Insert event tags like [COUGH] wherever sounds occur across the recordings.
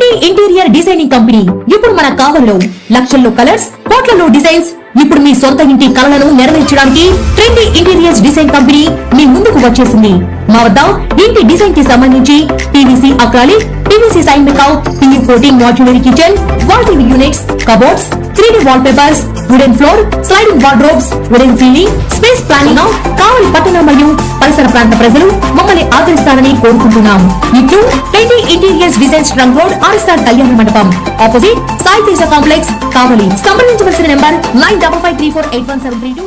be trendy interior designing company. ఇప్పుడు మన కావల్లో లక్షల్లో కలర్స్ కోట్లలో డిజైన్స్. ఇప్పుడు మీ సొంత ఇంటి కలలను నెరవేర్చడానికి ట్రెండీ ఇంటీరియర్స్ డిజైన్ కంపెనీ మీ ముందుకు వచ్చేసింది. మా వద్ద ఇంటి డిజైన్కి సంబంధించి PVC acrylic PVC sign make out PU coating modular kitchen wall TV units cupboards three D wallpapers wooden floor sliding wardrobes wooden ceiling space planning Kavali పట్టణ మరియు పరిసర ప్రాంత ప్రజలు మమ్మల్ని ఆదరిస్తారని కోరుకుంటున్నాం. ఇట్లు twenty interiors design trunk road RSR Kalyana Mandapam opposite Sai Teja complex Kavali సంప్రదించవలసిన number nine double five three four eight one seven three two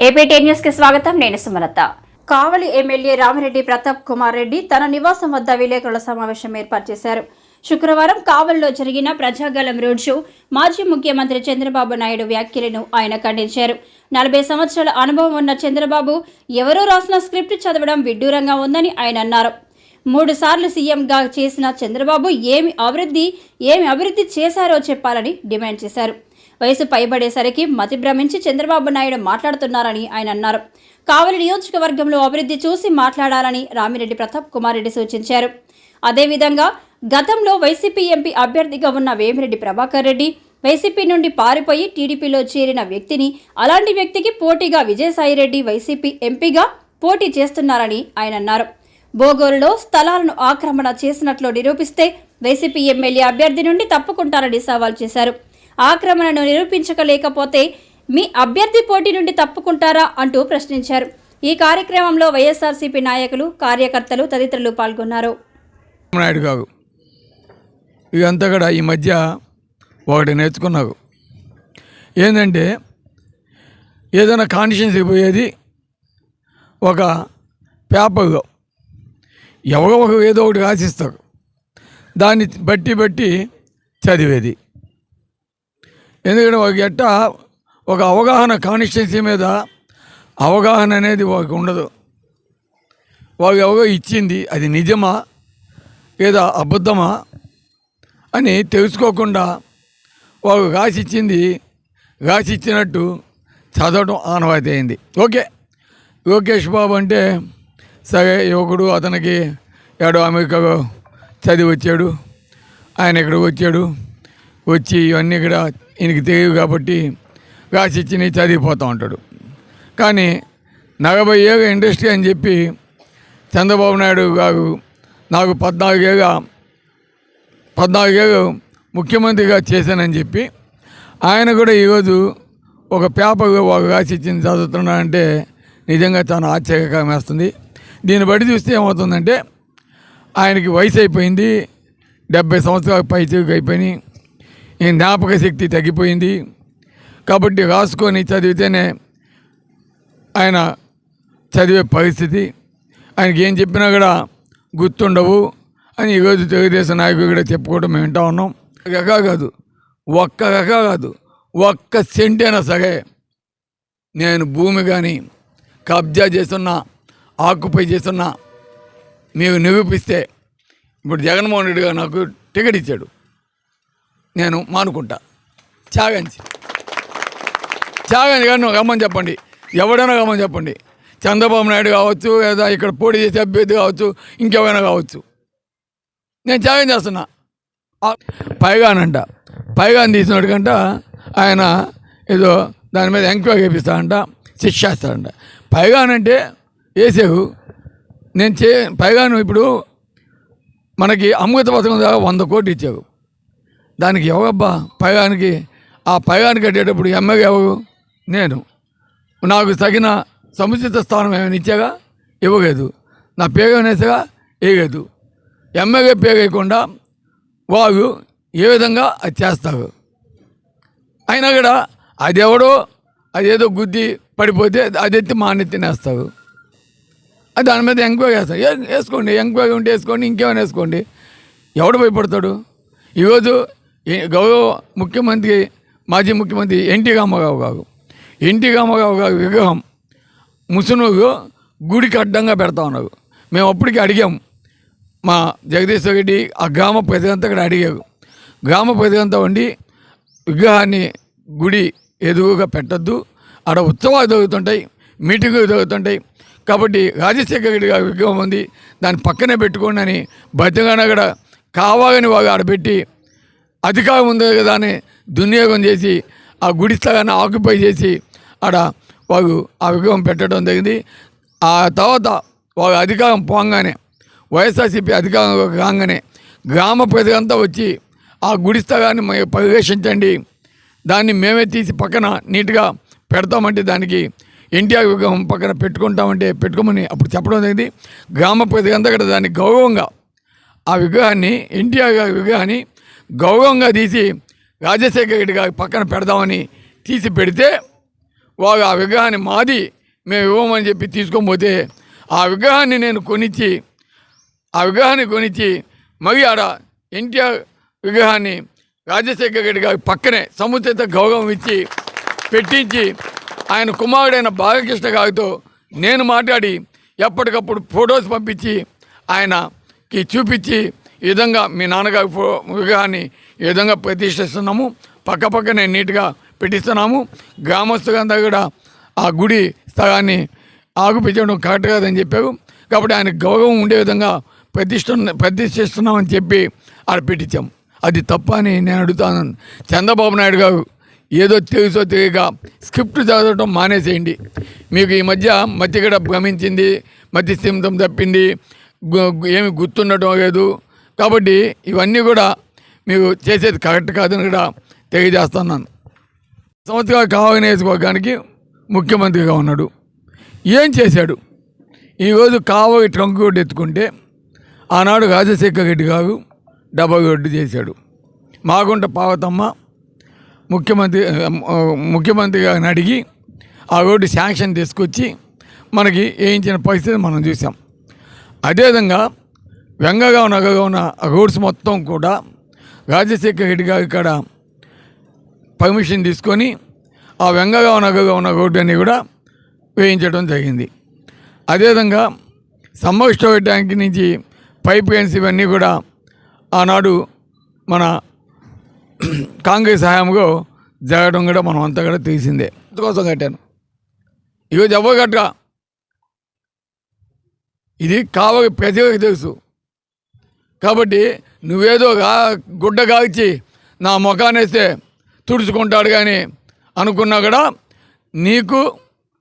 APT న్యూస్కి స్వాగతం. నేను సుమలత. కావలి ఎమ్మెల్యే రామిరెడ్డి ప్రతాప్ కుమార్ రెడ్డి తన నివాసం వద్ద విలేకరుల సమావేశం ఏర్పాటు చేశారు. శుక్రవారం కావలిలో జరిగిన ప్రజాగలం రోడ్ షో మాజీ ముఖ్యమంత్రి చంద్రబాబు నాయుడు వ్యాఖ్యలను ఆయన ఖండించారు. నలభై సంవత్సరాల అనుభవం ఉన్న చంద్రబాబు ఎవరో రాసిన స్క్రిప్ట్ చదవడం విడ్డూరంగా ఉందని ఆయన అన్నారు. మూడు సార్లు సీఎంగా చేసిన చంద్రబాబు ఏమి అభివృద్ధి ఏమి అభివృద్ధి చేశారో చెప్పాలని డిమాండ్ చేశారు. వయసు పైబడేసరికి మతి భ్రమించి చంద్రబాబు నాయుడు మాట్లాడుతున్నారని ఆయన అన్నారు. కావలి నియోజకవర్గంలో అభివృద్ధి చూసి మాట్లాడాలని రామిరెడ్డి ప్రతాప్ కుమార్ రెడ్డి సూచించారు. అదేవిధంగా గతంలో వైసీపీ ఎంపీ అభ్యర్థిగా ఉన్న వేమిరెడ్డి ప్రభాకర్ రెడ్డి వైసీపీ నుండి పారిపోయి టీడీపీలో చేరిన వ్యక్తిని అలాంటి వ్యక్తికి పోటీగా విజయసాయిరెడ్డి వైసీపీ ఎంపీగా పోటీ చేస్తున్నారని ఆయన అన్నారు. బోగోరులో స్థలాలను ఆక్రమణ చేసినట్లు నిరూపిస్తే వైసీపీ ఎమ్మెల్యే అభ్యర్థి నుండి తప్పుకుంటారని సవాల్ చేశారు. ఆక్రమణను నిరూపించకలేకపోతే మీ అభ్యర్థి పోటీ నుండి తప్పుకుంటారా అంటూ ప్రశ్నించారు. ఈ కార్యక్రమంలో వైఎస్ఆర్సీపీ నాయకులు కార్యకర్తలు తదితరులు పాల్గొన్నారు. నాయుడు కాదు ఇదంతా కూడా ఈ మధ్య ఒకటి నేర్చుకున్నావు. ఏంటంటే ఏదైనా కాన్షియన్స్ పోయేది ఒక పేపర్లో. ఎవరో ఒక ఏదో ఒకటి రాసిస్తారు. దాన్ని బట్టి బట్టి చదివేది. ఎందుకంటే ఒక ఎట్ట ఒక అవగాహన కాన్స్టిట్యున్సీ మీద అవగాహన అనేది వాళ్ళకి ఉండదు. వాళ్ళు ఎవరో ఇచ్చింది అది నిజమా? లేదా అబద్ధమా? అని తెలుసుకోకుండా వాళ్ళు రాసిచ్చింది రాసిచ్చినట్టు చదవడం ఆనవాయితీ అయింది ఓకే. లోకేష్ బాబు అంటే సరే యువకుడు అతనికి ఏడో అమెరికా చదివి వచ్చాడు. ఆయన ఇక్కడికి వచ్చాడు. వచ్చి ఇవన్నీ ఇక్కడ ఈయనకి తెలియదు కాబట్టి రాసిచ్చి చదివిపోతూ ఉంటాడు. కానీ నలభై ఏళ్ళ ఇండస్ట్రీ అని చెప్పి చంద్రబాబు నాయుడు గారు నాకు పద్నాలుగేళ్ళ పద్నాలుగేళ్ళు ముఖ్యమంత్రిగా చేశానని చెప్పి ఆయన కూడా ఈరోజు ఒక పేపర్ ఒక రాసిచ్చింది చదువుతున్నాడంటే నిజంగా చాలా ఆశ్చర్యకరం వేస్తుంది. దీన్ని బట్టి చూస్తే ఏమవుతుందంటే ఆయనకి వయసు అయిపోయింది. డెబ్బై సంవత్సరాల పైచీకి అయిపోయినాయి. ఈ జ్ఞాపక శక్తి తగ్గిపోయింది. కాబట్టి రాసుకొని చదివితేనే ఆయన చదివే పరిస్థితి. ఆయనకి ఏం చెప్పినా కూడా గుర్తుండవు అని ఈరోజు తెలుగుదేశం నాయకులు కూడా చెప్పుకోవడం మేము వింటా ఉన్నాం. రకా కాదు ఒక్క రకా కాదు ఒక్క సెంట్ అయినా సరే నేను భూమి కానీ కబ్జా చేస్తున్నా ఆక్యుపై చేస్తున్నా మీరు నిరూపిస్తే ఇప్పుడు జగన్మోహన్ రెడ్డి గారు నాకు టికెట్ ఇచ్చాడు. నేను మానుకుంటా. త్యాగంచి. త్యాగంచి గారు గమ్మని చెప్పండి. ఎవడైనా గమ్మని చెప్పండి. చంద్రబాబు నాయుడు కావచ్చు లేదా ఇక్కడ పోటీ చేసే అభ్యర్థి కావచ్చు ఇంకెవైనా కావచ్చు. నేను త్యాగం చేస్తున్నా. పైగానంట. పైగాని తీసినట్టు కంట ఆయన ఏదో దాని మీద ఎంక్వైరీ చేపిస్తాడంట శిక్షేస్తాడంట పైగానంటే వేసేవు నేను చే పైగాను ఇప్పుడు మనకి అమృత పథకం ద్వారా వంద కోట్లు ఇచ్చావు. దానికి ఎవరబ్బా పైగానికి ఆ పైగానికి కట్టేటప్పుడు ఎమ్మెల్యే ఎవరు నేను. నాకు తగిన సముచిత స్థానం ఏమైనా ఇచ్చాగా ఇవ్వలేదు. నా పేరు అనేసగా వేయలేదు ఎమ్మెల్యే పేరు వేయకుండా వారు ఏ విధంగా అది చేస్తారు? అయినా కూడా అది ఎవడో అదేదో గుద్ది పడిపోతే అది ఎత్తి మాని దాని మీద ఎంక్వైరీ చేస్తారు వేసుకోండి ఎంక్వైరీ ఉంటే వేసుకోండి ఇంకేమైనా వేసుకోండి. ఎవడు భయపడతాడు? ఈరోజు గౌరవ ముఖ్యమంత్రి మాజీ ముఖ్యమంత్రి ఎన్టీ రామారావు గారు. ఎన్టీ రామారావు గారు విగ్రహం ముసునూరు గుడికి అడ్డంగా పెడతా ఉన్నారు. మేము అప్పటికి అడిగాం. మా జగదీశ్వర్ రెడ్డి ఆ గ్రామ ప్రజలంతా ఇక్కడ అడిగారు. గ్రామ ప్రజలంతా ఉండి విగ్రహాన్ని గుడి ఎదురుగా పెట్టద్దు. ఆడ ఉత్సవాలు జరుగుతుంటాయి మీటింగులు జరుగుతుంటాయి. కాబట్టి రాజశేఖర రెడ్డి గారి విగ్రహం ఉంది. దాన్ని పక్కనే పెట్టుకోండి అని కూడా కావాలని వారు ఆడ పెట్టి అధికారం ఉంది కదా అని దుర్నియోగం చేసి ఆ గుడి స్థలాన్ని ఆక్యుపై చేసి ఆడ వారు ఆ విగ్రహం పెట్టడం జరిగింది. ఆ తర్వాత వారు అధికారం పోగానే వైఎస్ఆర్సీపీ అధికారం రాగానే గ్రామ ప్రజలంతా వచ్చి ఆ గుడి స్థలాన్ని మ- పరిరక్షించండి దాన్ని మేమే తీసి పక్కన నీట్గా పెడతామంటే దానికి ఎన్టీఆర్ విగ్రహం పక్కన పెట్టుకుంటామంటే పెట్టుకోమని అప్పుడు చెప్పడం జరిగింది. గ్రామ ప్రజలంతా కూడా దాన్ని గౌరవంగా ఆ విగ్రహాన్ని ఎన్టీఆర్ గారి విగ్రహాన్ని గౌరవంగా తీసి రాజశేఖర రెడ్డి గారి పక్కన పెడదామని తీసి పెడితే వారు ఆ విగ్రహాన్ని మాది మేము ఇవ్వమని చెప్పి తీసుకొని పోతే ఆ విగ్రహాన్ని నేను కొనిచ్చి ఆ విగ్రహాన్ని కొనిచ్చి మరి ఆడ ఎన్టీఆర్ విగ్రహాన్ని రాజశేఖర రెడ్డి గారి పక్కనే సముచిత గౌరవం ఇచ్చి పెట్టించి ఆయన కుమారుడైన బాలకృష్ణ గారితో నేను మాట్లాడి ఎప్పటికప్పుడు ఫొటోస్ పంపించి ఆయనకి చూపించి ఈ విధంగా మీ నాన్నగారి ఫో విగ్రహాన్ని ఈ విధంగా ప్రతిష్ఠిస్తున్నాము. పక్క పక్కనే నీట్గా పెట్టిస్తున్నాము. గ్రామస్తులంతా కూడా ఆ గుడి స్థలాన్ని ఆగుపించడం కరెక్ట్ కాదని చెప్పారు. కాబట్టి ఆయన గౌరవం ఉండే విధంగా ప్రతిష్ట ప్రతిష్ఠిస్తున్నామని చెప్పి ఆడ పెట్టించాం. అది తప్ప అని నేను అడుగుతాను. చంద్రబాబు నాయుడు గారు ఏదో తెలుసో తెలియక స్క్రిప్ట్ చదవటం మానేసేయండి. మీకు ఈ మధ్య మధ్యగడ గమించింది మధ్య స్థిమితం తప్పింది ఏమి గుర్తుండటం లేదు. కాబట్టి ఇవన్నీ కూడా మీకు చేసేది కరెక్ట్ కాదని కూడా తెలియజేస్తున్నాను. సంవత్సరాలు కావాలి నియోజకవర్గానికి ముఖ్యమంత్రిగా ఉన్నాడు. ఏం చేశాడు? ఈరోజు కావలి ట్రంక్ రోడ్డు ఎత్తుకుంటే ఆనాడు రాజశేఖర రెడ్డి గారు డబ్బా రోడ్డు చేశాడు. మాగుంట పావతమ్మ ముఖ్యమంత్రి ముఖ్యమంత్రి గారిని అడిగి ఆ రోడ్డు శాంక్షన్ తీసుకొచ్చి మనకి వేయించిన పరిస్థితి మనం చూసాం. అదేవిధంగా వెంగగా నగగా ఉన్న ఆ రోడ్స్ మొత్తం కూడా రాజశేఖర రెడ్డి గారి కాడ పర్మిషన్ తీసుకొని ఆ వెంగగా నగగా ఉన్న రోడ్డు అన్ని కూడా వేయించడం జరిగింది. అదేవిధంగా సమ్మర్ స్టోరేజ్ ట్యాంక్ నుంచి పైప్ లైన్స్ ఇవన్నీ కూడా ఆనాడు మన [CLEARS THROAT] కాంగ్రెస్ హయాంలో జరగడం కూడా మనం అంతా కూడా తెలిసిందే. అందుకోసం కట్టాను. ఈరోజు ఎవరు కట్టగా ఇది కావాలి ప్రజలకు తెలుసు. కాబట్టి నువ్వేదో గుడ్డ కాల్చి నా ముఖాన్నిస్తే తుడుచుకుంటాడు కానీ అనుకున్నా కూడా నీకు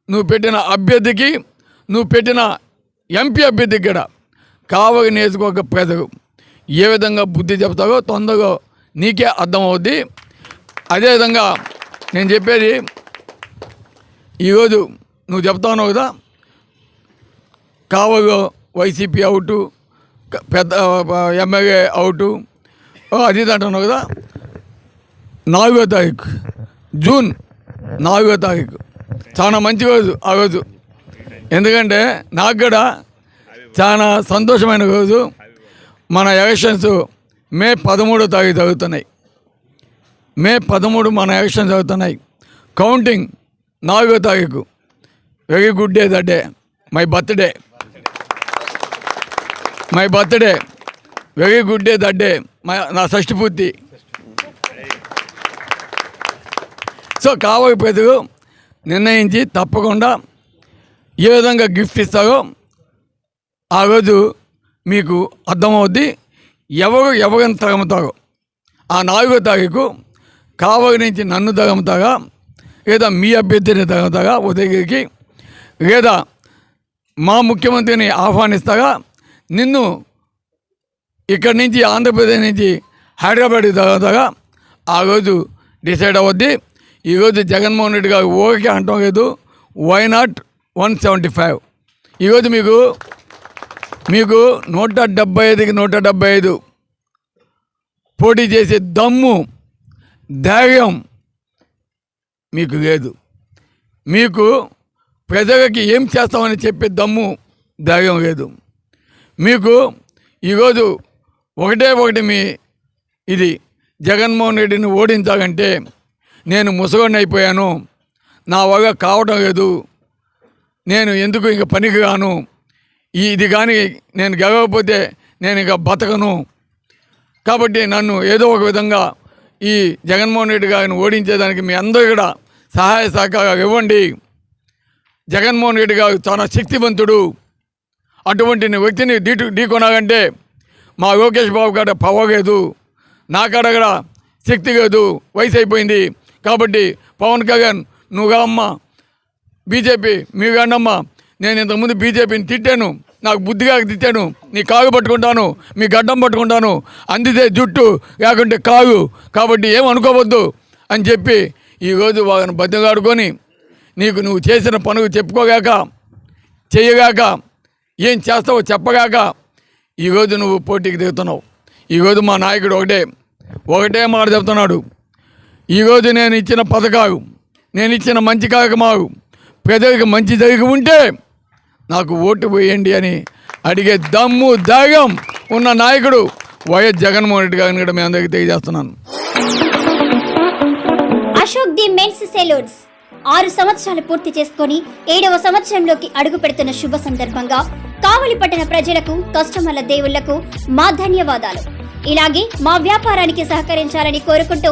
నువ్వు పెట్టిన అభ్యర్థికి నువ్వు పెట్టిన ఎంపీ అభ్యర్థికి కూడా కావలి నియోజకవర్గ ప్రజలు ఏ విధంగా బుద్ధి చెప్తావో తొందరగా నీకే అర్థమవుద్ది. అదేవిధంగా నేను చెప్పేది ఈరోజు నువ్వు చెప్తావు కదా కావలో వైసీపీ అవుటు పెద్ద ఎమ్మెల్యే అవుటు అది అంటున్నావు కదా నాలుగో తారీఖు జూన్ నాలుగో తారీఖు. చాలా మంచి రోజు ఆ రోజు. ఎందుకంటే నాకు కూడా చాలా సంతోషమైన రోజు. మన ఎలక్షన్స్ మే పదమూడు తారీఖు జరుగుతున్నాయి. మే పదమూడు మన ఎలక్షన్ జరుగుతున్నాయి. కౌంటింగ్ నాలుగో తారీఖు. Very good day that day. My birthday. My birthday. Very good day that day. My నా షష్టి పూర్తి. సో కావాలి ప్రజలు నిర్ణయించి తప్పకుండా ఏ విధంగా గిఫ్ట్ ఇస్తారో ఆ రోజు మీకు అర్థమవుద్ది. ఎవరు ఎవరిని తగముతారో. ఆ నాలుగో తారీఖు కావలి నుంచి నన్ను తగముతారా? లేదా మీ అభ్యర్థిని తగముతారా? ఉదయగిరికి. లేదా మా ముఖ్యమంత్రిని ఆహ్వానిస్తారా? నిన్ను ఇక్కడి నుంచి ఆంధ్రప్రదేశ్ నుంచి హైదరాబాద్కి తగలుతారా ఆ రోజు డిసైడ్ అవ్వద్ది. ఈరోజు జగన్మోహన్ రెడ్డి గారు ఓకే అంటాం లేదు. Why not one seventy five ఈరోజు మీకు మీకు నూట డెబ్బై ఐదుకి నూట డెబ్బై ఐదు పోటీ చేసే దమ్ము ధైర్యం మీకు లేదు. మీకు ప్రజలకి ఏం చేస్తామని చెప్పే దమ్ము ధైర్యం లేదు. మీకు ఈరోజు ఒకటే ఒకటి మీ ఇది జగన్మోహన్ రెడ్డిని ఓడించాలంటే నేను ముసగొండి అయిపోయాను. నా వల్ల కావడం లేదు. నేను ఎందుకు ఇంక పనికి రాను ఇది కానీ నేను గెలవకపోతే నేను ఇక బతకను. కాబట్టి నన్ను ఏదో ఒక విధంగా ఈ జగన్మోహన్ రెడ్డి గారిని ఓడించేదానికి మీ అందరూ కూడా సహాయ సహకారాలు ఇవ్వండి. జగన్మోహన్ రెడ్డి గారు చాలా శక్తివంతుడు. అటువంటి వ్యక్తిని ఢీ ఢీకొనాలంటే మా లోకేష్ బాబు కాడ పవలేదు నా కాడ కూడా శక్తి లేదు. వయసు అయిపోయింది. కాబట్టి పవన్ కళ్యాణ్ నువ్వుగా అమ్మ బీజేపీ మీ అన్నమ్మ నేను ఇంతకుముందు బీజేపీని తిట్టాను. నాకు బుద్ధిగా తిట్టాను. నీ కాగు పట్టుకుంటాను. మీ గడ్డం పట్టుకుంటాను. అందితే జుట్టు లేకుంటే కాగు కాబట్టి ఏం అనుకోవద్దు అని చెప్పి ఈరోజు వాళ్ళని బద్దగాడుకొని నీకు నువ్వు చేసిన పనులు చెప్పుకోగాక చేయగాక ఏం చేస్తావో చెప్పగాక ఈరోజు నువ్వు పోటీకి దిగుతున్నావు. ఈరోజు మా నాయకుడు ఒకటే ఒకటే మాట చెప్తున్నాడు. ఈరోజు నేను ఇచ్చిన పథకాలు నేను ఇచ్చిన మంచి కార్యక్రమాలు ప్రజలకు మంచి జరిగి ఉంటే నాకు ఓటు వేయండి అని అడిగే దమ్ము ధైర్యం ఉన్న నాయకుడు వైఎస్ జగన్మోహన్ రెడ్డి గారిని కూడా మీ అందరికీ తెలియజేస్తున్నాను. Ashok the men's salons. ఆరు సంవత్సరాలు పూర్తి చేసుకొని ఏడవ సంవత్సరంలోకి అడుగు పెడుతున్న శుభ సందర్భంగా కావలి పట్టణ ప్రజలకు కస్టమర్ల దేవుళ్ళకు మా ధన్యవాదాలు. ఇలాగే మా వ్యాపారానికి సహకరించాలని కోరుకుంటూ